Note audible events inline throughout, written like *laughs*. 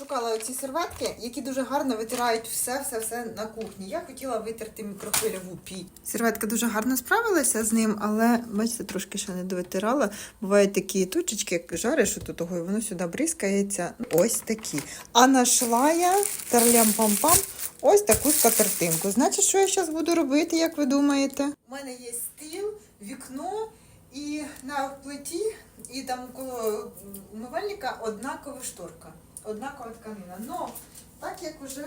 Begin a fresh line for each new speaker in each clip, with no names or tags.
Шукала оці серветки, які дуже гарно витирають все-все-все на кухні. Я хотіла витерти мікрохвильову пі. Серветка дуже гарно справилася з ним, але бачите, трошки ще не довитирала. Бувають такі точечки, як жариш от того, і воно сюди бризкається. Ось такі. А нашла я тарлям-пам-пам ось таку скатертинку. Значить, що я зараз буду робити, як ви думаєте? У мене є стіл, вікно. І на плиті, і там коло умивальника однакова шторка, однакова тканина. Но так як вже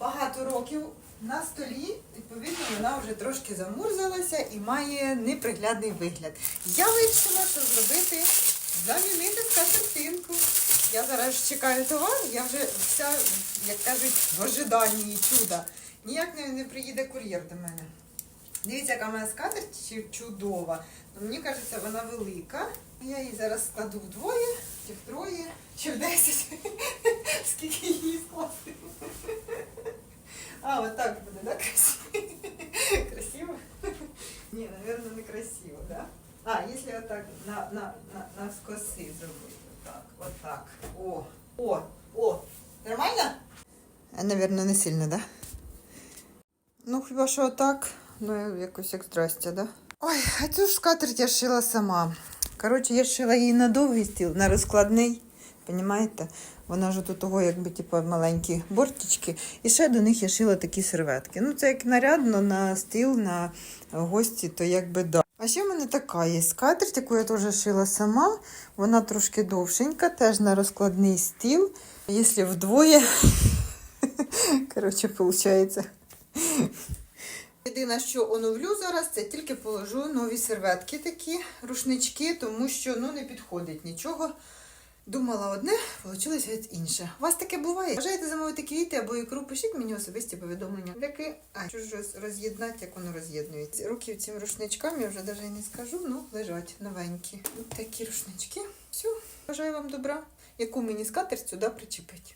багато років на столі, відповідно, вона вже трошки замурзалася і має неприглядний вигляд. Я вирішила, що зробити замінити скатертинку. Я зараз чекаю товар, я вже вся, як кажуть, в ожиданні чуда. Ніяк не, не приїде кур'єр до мене. Дивіться, яка мене скатерть чудова. Мені кажеться, вона велика. Я її зараз складу вдвоє, чи втроє, чи в десять. *laughs* Скільки її скласти. А, от так буде, так? *laughs* Красиво? Красиво? Ні, мабуть, не красиво, да? А, якщо отак на, на, на, на скоси зробити. Так, отак. О, о, о. Нормально? Наверное, не сильно, да? Ну, хіба що так, ну якось як здрастя, да? Ой, а цю ж скатерть я шила сама. Коротше, я шила її на довгий стіл, на розкладний. Понімаєте? Вона ж тут того, якби типу, маленькі бортички. І ще до них я шила такі серветки. Ну, це як нарядно на стіл, на гості, то якби да. А ще в мене така є скатерть, яку я теж шила сама. Вона трошки довшенька, теж на розкладний стіл. Якщо вдвоє, *laughs* коротше, виходить. Єдине, що оновлю зараз, це тільки положу нові серветки такі, рушнички, тому що ну, не підходить нічого. Думала одне, вийшло геть інше. У вас таке буває? Бажаєте замовити квіти або ікру, пишіть мені особисті повідомлення. Таке, а що ж роз'єднати, як воно роз'єднується. Руки цим рушничкам я вже навіть не скажу, ну лежать новенькі. Ось такі рушнички. Все, бажаю вам добра. Яку мені скатерть сюди причепить.